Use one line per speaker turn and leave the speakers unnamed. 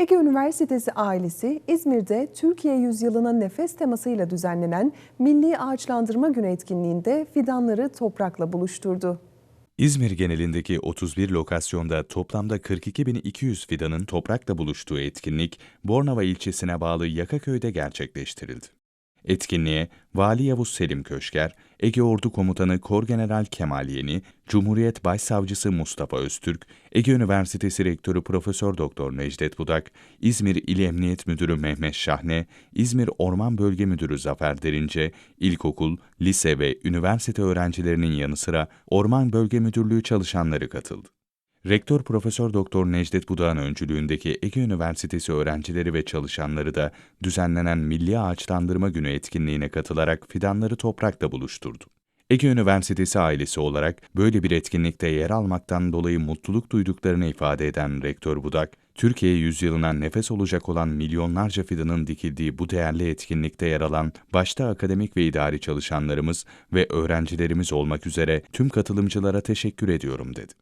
Ege Üniversitesi ailesi İzmir'de Türkiye Yüzyılı'na nefes temasıyla düzenlenen Milli Ağaçlandırma Günü etkinliğinde fidanları toprakla buluşturdu.
İzmir genelindeki 31 lokasyonda toplamda 42.200 fidanın toprakla buluştuğu etkinlik, Bornova ilçesine bağlı Yakaköy'de gerçekleştirildi. Etkinliğe Vali Yavuz Selim Köşker, Ege Ordu Komutanı Korgeneral Kemal Yeni, Cumhuriyet Başsavcısı Mustafa Öztürk, Ege Üniversitesi Rektörü Profesör Doktor Necdet Budak, İzmir İl Emniyet Müdürü Mehmet Şahne, İzmir Orman Bölge Müdürü Zafer Derince, ilkokul, lise ve üniversite öğrencilerinin yanı sıra Orman Bölge Müdürlüğü çalışanları katıldı. Rektör Profesör Doktor Necdet Budak'ın öncülüğündeki Ege Üniversitesi öğrencileri ve çalışanları da düzenlenen Milli Ağaçlandırma Günü etkinliğine katılarak fidanları toprakla buluşturdu. Ege Üniversitesi ailesi olarak böyle bir etkinlikte yer almaktan dolayı mutluluk duyduklarını ifade eden Rektör Budak, Türkiye yüzyılına nefes olacak olan milyonlarca fidanın dikildiği bu değerli etkinlikte yer alan başta akademik ve idari çalışanlarımız ve öğrencilerimiz olmak üzere tüm katılımcılara teşekkür ediyorum dedi.